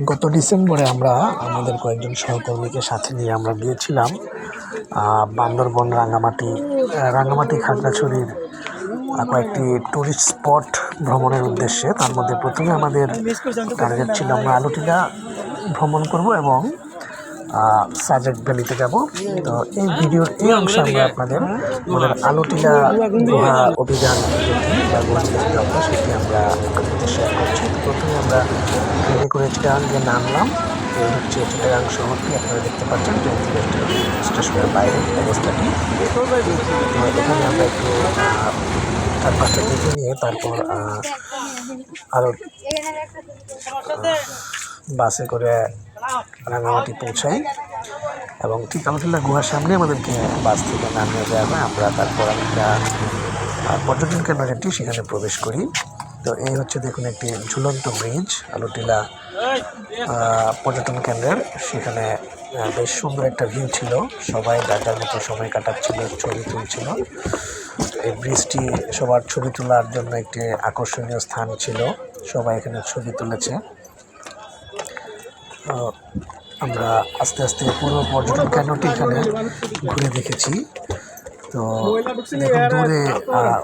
গত ডিসেম্বরে আমরা আমাদের কয়েকজন সহকর্মীকে সাথে নিয়ে আমরা গিয়েছিলাম বান্দরবন রাঙামাটি রাঙ্গামাটি রাঙামাটি খাগড়াছড়ির কয়েকটি টুরিস্ট স্পট ভ্রমণের উদ্দেশ্যে। তার মধ্যে প্রথমে আমাদের টার্গেট ছিল আমরা আলুটিলা ভ্রমণ করব এবং সাজেক ভ্যালিতে যাব। তো এই ভিডিওর এই অংশে আমরা আপনাদের আলুটিলা গুহা অভিযান সেটি আমরা আপনাদের শেয়ার করছি। প্রথমে আমরা ট্রেনে করে চিটাং যে নামলাম। এই হচ্ছে চিটাগাং শহরটি আপনারা দেখতে পাচ্ছেন। ট্রেন স্টেশনের বাইরের অবস্থাটি। এখানে আমরা একটু চার পাঁচটা দেখে নিয়ে তারপর আরও বাসে করে রাঙামাটি পৌঁছাই এবং ঠিক আলহামদুলিল্লাহ গুহার সামনে আমাদেরকে বাস থেকে নামিয়ে দেওয়া হয়। আমরা তারপর একটা পর্যটন কেন্দ্র যেটি সেখানে প্রবেশ করি। তো এই হচ্ছে দেখুন একটি ঝুলন্ত ব্রিজ, আলুটিলা পর্যটন কেন্দ্রের। সেখানে বেশ সুন্দর একটা ভিউ ছিল। সবাই যার মতো সময় কাটাচ্ছিল, ছবি তুলছিল। এই ব্রিজটি সবার ছবি তোলার জন্য একটি আকর্ষণীয় স্থান ছিল। সবাই এখানে ছবি তুলেছে। আমরা আস্তে আস্তে পুরো পর্যটন কেন্দ্রটি এখানে ঘুরে দেখেছি। তো দূরে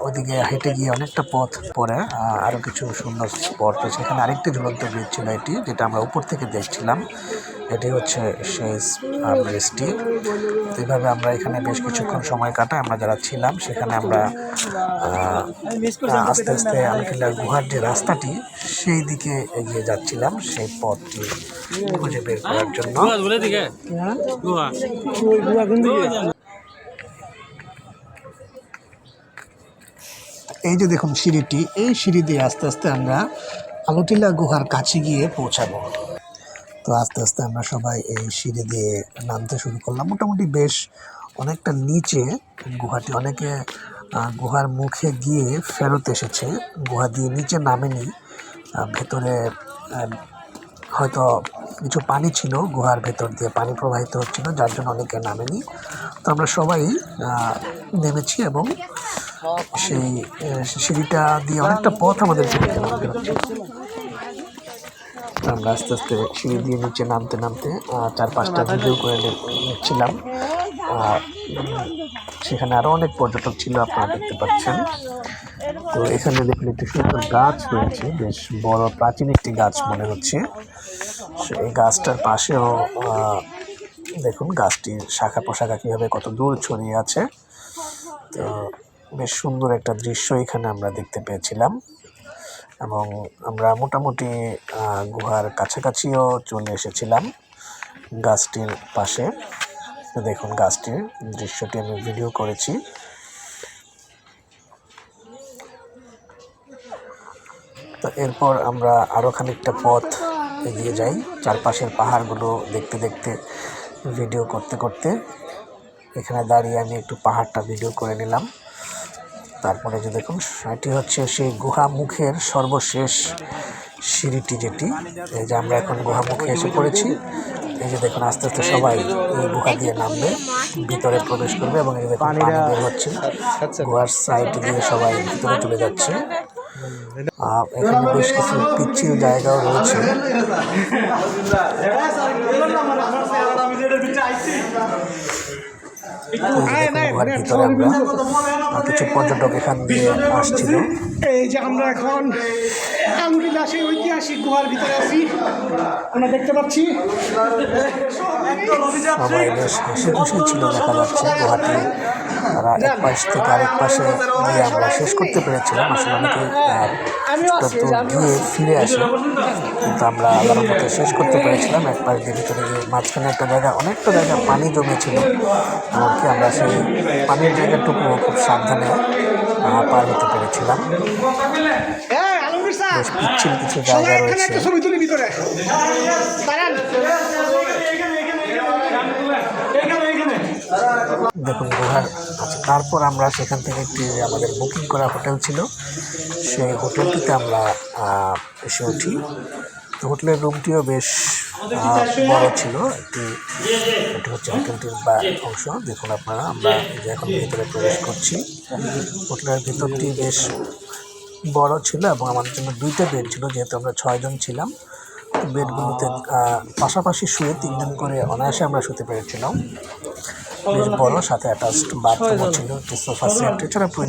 ওদিকে হেঁটে গিয়ে অনেকটা পথ পরে আরও আরও কিছু সুন্দর স্পট রয়েছে। এখানে আরেকটি ঝুলন্ত ব্রিজ ছিল এটি, যেটা আমরা উপর থেকে দেখছিলাম। এটি হচ্ছে সেই ব্রিজটি এইভাবে আমরা এখানে বেশ কিছুক্ষণ সময় কাটাই আমরা যারা ছিলাম সেখানে আমরা আহ, আস্তে আস্তে আলকিল্লার গুহার যে রাস্তাটি সেই দিকে এগিয়ে যাচ্ছিলাম সেই পথটি খুঁজে বের করার জন্য। গুহা এই যে দেখুন সিঁড়িটি এই সিঁড়ি দিয়ে আস্তে আস্তে আমরা আলোটিলা গুহার কাছে গিয়ে পৌঁছাবো। তো আস্তে আস্তে আমরা সবাই এই সিঁড়ি দিয়ে নামতে শুরু করলাম। মোটামুটি বেশ অনেকটা নিচে গুহাটি, অনেকে গুহার মুখে গিয়ে ফেরত এসেছে। গুহা দিয়ে নিচে নামেনি ভেতরে হয়তো কিছু পানি ছিল, গুহার ভেতর দিয়ে পানি প্রবাহিত হচ্ছিল, যার জন্য অনেকে নামেনি। তো আমরা সবাই নেমেছি এবং সেই সিঁড়িটা দিয়ে অনেকটা পথ আমাদের হচ্ছে আমরা আস্তে আস্তে সিঁড়ি দিয়ে নিচে নামতে নামতে চার পাঁচটা ভিডিও করে নিচ্ছিলাম। আর সেখানে আরও অনেক পর্যটক ছিল আপনারা দেখতে পাচ্ছেন। তো এখানে দেখুন একটি সুন্দর গাছ রয়েছে বেশ বড় প্রাচীন একটি গাছ মনে হচ্ছে। এই গাছটার পাশেও দেখুন গাছটির শাখা পোশাখা কীভাবে কত দূর ছড়িয়ে আছে। তো বেশ সুন্দর একটা দৃশ্য এখানে আমরা দেখতে পেয়েছিলাম। এবং আমরা মোটামুটি গুহার কাছাকাছিও চলে এসেছিলাম গাছটির পাশে। দেখুন গাছটির দৃশ্যটি আমি ভিডিও করেছি। তো এরপর আমরা আরও খানিকটা পথ এগিয়ে যাই। চারপাশের পাহাড়গুলো দেখতে দেখতে ভিডিও করতে করতে। এখানে দাঁড়িয়ে আমি একটু পাহাড়টা ভিডিও করে নিলাম। তারপরে যে দেখুন এটি হচ্ছে সেই গুহা মুখের সর্বশেষ সিঁড়িটি যেটি। এই যে আমরা এখন গুহা মুখে এসে পড়েছি। এই যে দেখুন আস্তে আস্তে সবাই এই গুহা দিয়ে নামবে ভিতরে প্রবেশ করবে এবং এই যে দেখুন পানি বের হচ্ছে। গুহার সাইড দিয়ে সবাই ভিতরে চলে যাচ্ছে। এখানে বেশ কিছু পিচ্ছিল জায়গাও রয়েছে। গুহার ভিতরে আমরা কিছু পর্যটক এখান দিয়ে আসছিল। এই যে আমরা এখন আলহামদুলিল্লাহ সেই ঐতিহাসিক গুহার ভিতরে আছি। আমরা দেখতে পাচ্ছি সবাই বেশ হাসি খুশি ছিল দেখা যাচ্ছে গুহাটি। তারা এক পাশ থেকে আরেক পাশে গিয়ে আমরা শেষ করতে পেরেছিলাম। আসলে অনেকে কিছুটা দূর গিয়ে ফিরে আসে। কিন্তু আমরা আল্লাহর মতো শেষ করতে পেরেছিলাম। এক পাশ দিয়ে ভিতরে গিয়ে মাঝখানে একটা জায়গা অনেকটা জায়গা পানি জমেছিল। এমনকি আমরা সেই পানির জায়গাটুকু খুব সাবধানে পার হতে পেরেছিলাম। আলমগীর স্যার। বেশ পিচ্ছিল কিছু জায়গা রয়েছে। দেখুন গুহার আচ্ছা তারপর আমরা সেখান থেকে একটি আমাদের বুকিং করা হোটেল ছিল। সেই হোটেলটিতে আমরা এসে উঠি। তো হোটেলের রুমটিও বেশ বড় ছিল একটি এটি হচ্ছে হোটেলটির বা অংশ। দেখুন আপনারা আমরা এখন ভিতরে প্রবেশ করছি। হোটেলের ভিতরটি বেশ বড় ছিল এবং আমাদের জন্য দুইটা বেড ছিল যেহেতু আমরা ছয়জন ছিলাম। বেডগুলোতে পাশাপাশি শুয়ে তিনজন করে অনায়াসে আমরা শুতে পেরেছিলাম। বেশ বড় সাথে অ্যাটাচড বাথরুমও ছিল একটি সোফা সেট এছাড়া প্রয়োজন